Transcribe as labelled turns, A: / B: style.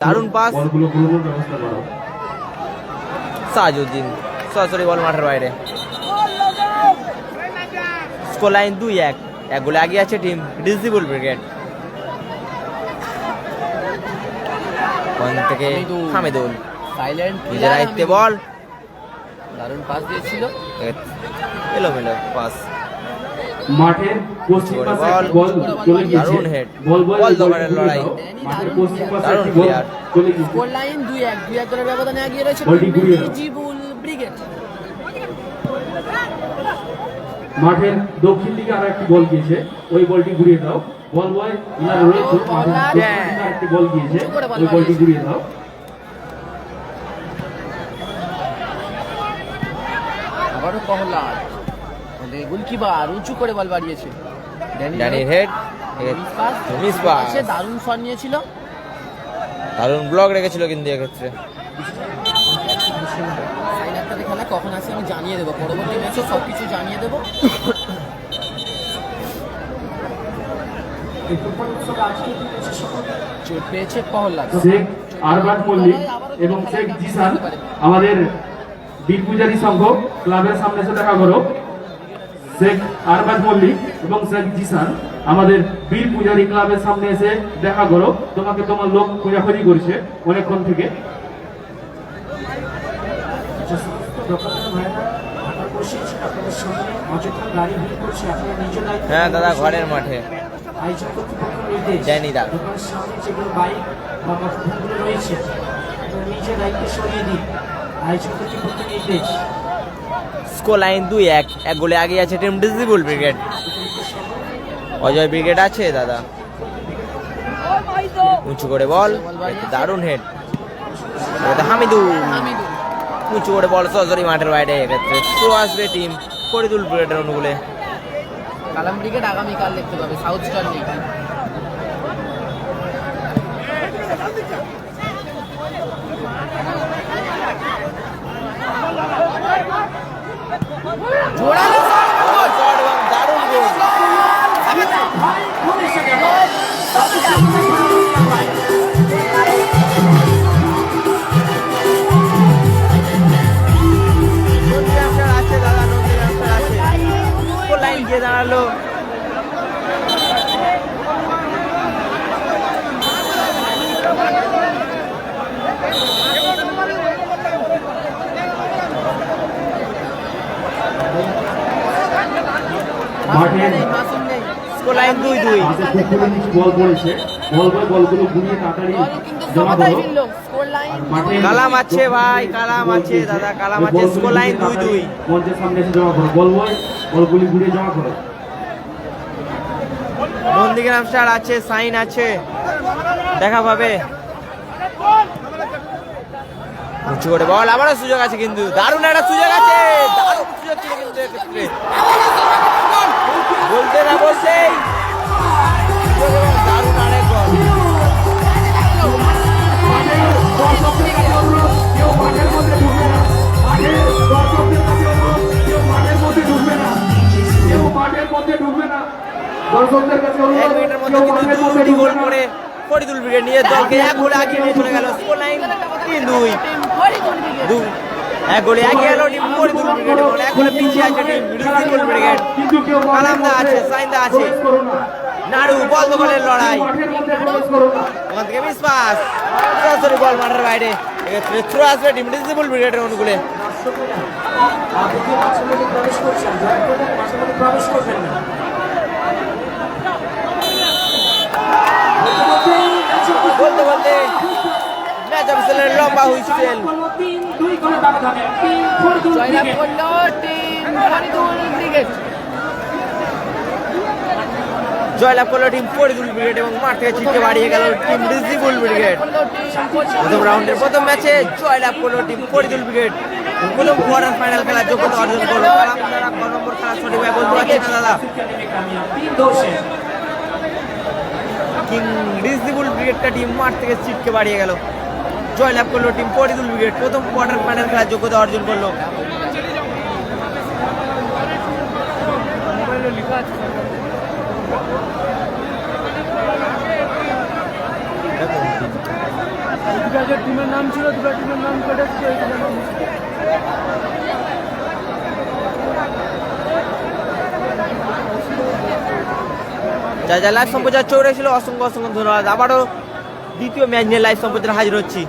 A: দারুণ পাস সাজুদ্দিন। সরাসরি বল মাঠের বাইরে। স্কোর লাইন দুই এক। এক গোলে এগিয়ে আছে টিম ডিসিবল ব্রিগেড ওখান থেকে
B: হামিদুল।
A: হামিদুল।
B: সাইলেন্ট
A: নিজের আয়ত্তে বল।
B: দারুণ পাস দিয়েছিল।
A: এলোমেলো পাস
C: মাঠের পশ্চিম পাশে
A: বল,
C: একটি বল চলে গিয়েছে। বল বল
A: লড়াই।
C: মাঠের পশ্চিম পাশে একটি বল চলে গিয়েছে।
B: স্কোর লাইন দুই এক দুই এক গোলের ব্যবধানে এগিয়ে রয়েছে জিবুল ব্রিগেড।
C: মাঠের দক্ষিণ দিকে আরও একটি বল গিয়েছে। ওই বলটি ঘুরিয়ে দাও। বল বয় ইনার রয়েছে। মাঠের দক্ষিণ দিকে আরেকটি বল গিয়েছে। ওই বলটি। ঘুরিয়ে দাও।
B: আবারও কহলার গোলকিপার উঁচু করে বল বাড়িয়েছে। Danny
A: Head.
B: Miss pass. সে দারুণ শট নিয়েছিল।
A: দারুণ ব্লক রেখেছিল কিন্তু এক্ষেত্রে।
B: খেলা কখন আসে আমি জানিয়ে দেবো। পরবর্তী ম্যাচে সব কিছু জানিয়ে দেবো। চোট পেয়েছে কহলার
C: শেখ আরবান মল্লিক এবং শেখ জিসান আমাদের বীর পূজারী সংঘ ক্লাবের সামনে এসে দেখা করো। শেখ আরবাজ মল্লিক এবং শেখ জিসান আমাদের বীর পূজারী ক্লাবের সামনে এসে দেখা করো। তোমাকে তোমার লোক খোঁজাখুঁজি করছে অনেকক্ষণ থেকে।
A: হ্যাঁ দাদা ঘরের মাঠে। ড্যানি দা
D: বাইক বা রয়েছে নিজের দায়িত্ব সরিয়ে দিন। আয়োজক কর্তৃপক্ষ নির্দেশ।
A: স্কোর লাইন দুই এক। এক গোলে এগিয়ে আছে team decibel brigade. Ajay brigade আছে দাদা। উঁচু করে বল দারুণ হেড হামিদুল। উঁচু করে বল সরাসরি মাঠের বাইরে এক্ষেত্রে তো আসবে টিম ফরিদুল ব্রিগেডের অনুকূলে
B: কালাম ব্রিগেড আগামীকাল দেখতে পাবে সাউথ স্টার লিগ
A: দাঁড়াল।
C: মাঠে
B: নেই মাসুম নেই।
A: স্কোর লাইন দুই দুই।
C: বল পড়েছে। বল বয় বলগুলো ঘুরিয়ে তাড়াতাড়ি জমা করো
A: কালাম আছে ভাই, কালাম আছে দাদা, কালাম আছে, স্কোর লাইন দুই দুই।
C: মঞ্চের সামনে এসে জমা করো বল বলগুলি ঘুরিয়ে জমা করো
A: নন্দীগ্রাম ব্যবসার আছে সাইন আছে। দেখা পাবে। উঁচু করে বল আবারও সুযোগ আছে কিন্তু। দারুণ একটা সুযোগ আছে। দারুণ সুযোগ ছিল কিন্তু এক্ষেত্রে। বলতে না বলতেই এক মিনিটের মধ্যে কিন্তু
C: মাঠের
A: দুটি গোল করে ফরিদুল ব্রিগেড নিজের দলকে এক গোলে এগিয়ে নিয়ে চলে গেল। স্কোর লাইন তিন দুই। দুই। এক গোলে এগিয়ে এলো টিম ফরিদুল ব্রিগেড এবং এক গোলে পিছিয়ে আছে টিম ব্রিগেড কালামদা সাইন্দা আছে। নাড়ু বল দখলের লড়াই। ওখান থেকে মিস পাস সরাসরি বল মাঠের বাইরে। এক্ষেত্রে থ্রো আসবে টিম ডিসিবল ব্রিগেডের অনুকূলে।
D: প্রবেশ করছেন। প্রবেশ করবেন না
A: বলতে বলতে ম্যাচ লম্বা হুইসেল
B: জয়লাভ। করল টিম ফরিদুল ব্রিগেড।
A: জয়লাভ করল টিম ফরিদুল ব্রিগেড এবং মাঠ থেকে ছিটকে বাড়িয়ে গেল টিম ডিসিবল ব্রিগেড। প্রথম রাউন্ডের প্রথম ম্যাচে জয়লাভ করল টিম ফরিদুল ব্রিগেড। প্রথম কোয়ার্টার ফাইনাল খেলার যোগ্যতা অর্জন করল নম্বর খেলা দাদা কিং ডিসিবল ব্রিগেডটা টিম মাঠ থেকে ছিটকে বাড়িয়ে গেল। জয়লাভ করল টিম ফরিদুল ব্রিগেড প্রথম কোয়ার্টার ফাইনাল খেলার যোগ্যতা অর্জন করল।
B: টিমের নাম ছিল দুটো টিমের নাম
A: যা যা লাইভ সম্প্রচার চৌড়ে ছিল অসংখ্য অসংখ্য ধন্যবাদ। আবারও দ্বিতীয় ম্যাচ নিয়ে লাইভ সম্প্রচার হাজির হচ্ছি।